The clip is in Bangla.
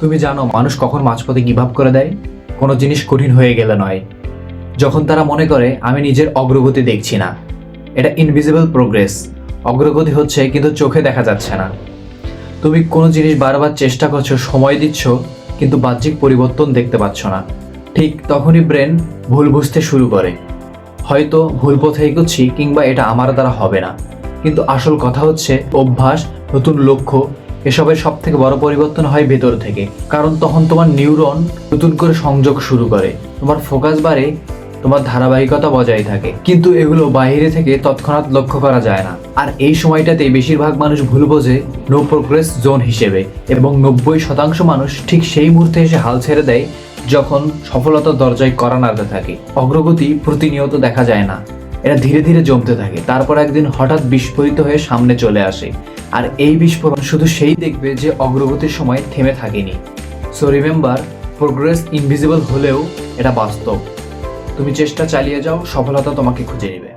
তুমি জানো, মানুষ কখন মাঝপথে গিভ আপ করে দেয়? কোনো জিনিস কঠিন হয়ে গেলে নয়। যখন তারা মনে করে, আমি নিজের অগ্রগতি দেখছি না। এটা ইনভিজিবল প্রোগ্রেস অগ্রগতি হচ্ছে, কিন্তু চোখে দেখা যাচ্ছে না। তুমি কোনো জিনিস বারবার চেষ্টা করছ, সময় দিচ্ছ, কিন্তু বাহ্যিক পরিবর্তন দেখতে পাচ্ছ না। ঠিক তখনই ব্রেন ভুল বুঝতে শুরু করে। হয়তো ভুল পথে এগোচ্ছি, কিংবা এটা আমার দ্বারা হবে না। কিন্তু আসল কথা হচ্ছে, অভ্যাস, নতুন লক্ষ্য এসবের সব থেকে বড় পরিবর্তন হয় ভেতর থেকে, কারণ তখন তোমার নিউরন নতুন করে সংযোগ শুরু করে, তোমার ফোকাস বাড়ে, তোমার ধারাবাহিকতা বজায় থাকে। কিন্তু এগুলো বাইরে থেকে তৎক্ষণাৎ লক্ষ্য করা যায় না। আর এই সময়টাতে বেশিরভাগ মানুষ ভুল বোঝে নো প্রোগ্রেস জোন হিসেবে, এবং নব্বই শতাংশ মানুষ ঠিক সেই মুহূর্তে এসে হাল ছেড়ে দেয়, যখন সফলতার দরজায় করা নাড়তে থাকে। অগ্রগতি প্রতিনিয়ত দেখা যায় না। এটা ধীরে ধীরে জমতে থাকে। তারপর একদিন হঠাৎ বিস্ফোরিত হয়ে সামনে চলে আসে। আর এই বিস্ফোরণ শুধু সেই দেখবে যে অগ্রগতির সময় থেমে থাকেনি। সো রিমেম্বার প্রোগ্রেস ইনভিজিবল হলেও এটা বাস্তব। তুমি চেষ্টা চালিয়ে যাও, সফলতা তোমাকে খুঁজে নেবে।